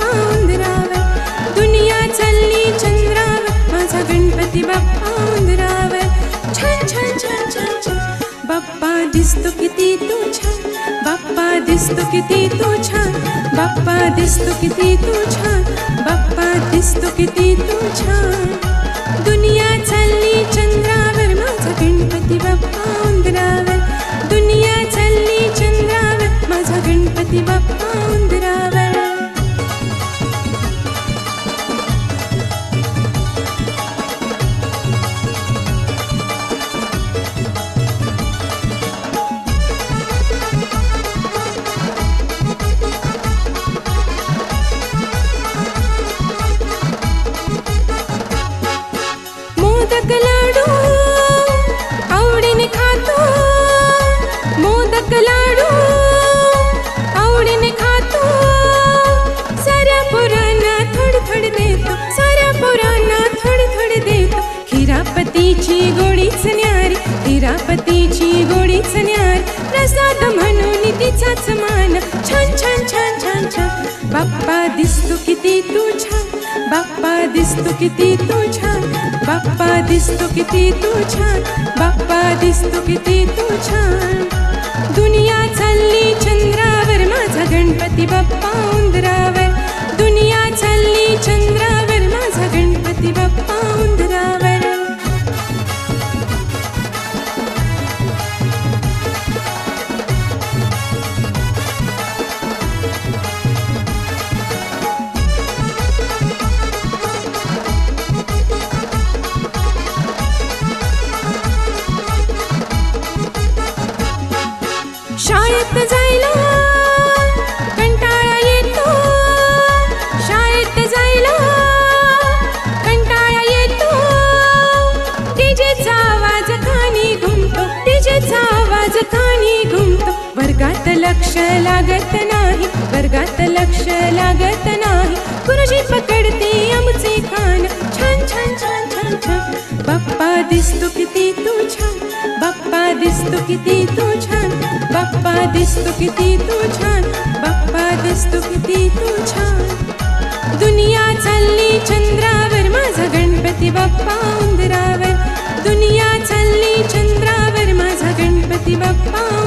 गणपती बाप्पा उंदरावर दुनिया चालली चंद्रावर माझा गणपती बाप्पा उंदरावर छान छान छान छान छान. बाप्पा दिसतो किती तू छान. बाप्पा दिसतो किती तू छान. बाप्पा दिसतो किती तू छान. बाप्पा दिसतो किती तू छान. दुनिया चालली मोदक लाडू आवडीने खातो. मोदक लाडू आवडीने खातो. साऱ्या पोरांना थोड थोड देतो साऱ्या पोरांना थोड थोड देतो. खिरापतीची गोडीच न्यारी खिरापतीची गोडीच न्यारी. प्रसाद म्हणून तिचाच मान छान छान छान छान छान. बाप्पा दिसतो किती तू छान बाप्पा दिसतो किती तू छान. दिसतो किती तू छान. बाप्पा दिसतो किती तू छान. दुनिया चालली चंद्रावर माझा गणपती बाप्पा. शाळेत जायला कंटाळा येतो. शाळेत जायला कंटाळा येतो. डीजेचा आवाज खाणी घुमतो डीजेचा आवाज खाणी घुमतो. वर्गात लक्ष लागत नाही वर्गात लक्ष लागत नाही. गुरुजी पकडते आमचे कान छान छान छान छान छान. बाप्पा दिसतो किती दिसतो किती तू छान. बाप्पा दिसतो किती तू छान. बाप्पा दिसतो किती तू छान. दुनिया चालली चंद्रावर माझा गणपती बाप्पा उंदरावर. दुनिया चालली चंद्रावर माझा गणपती बाप्पा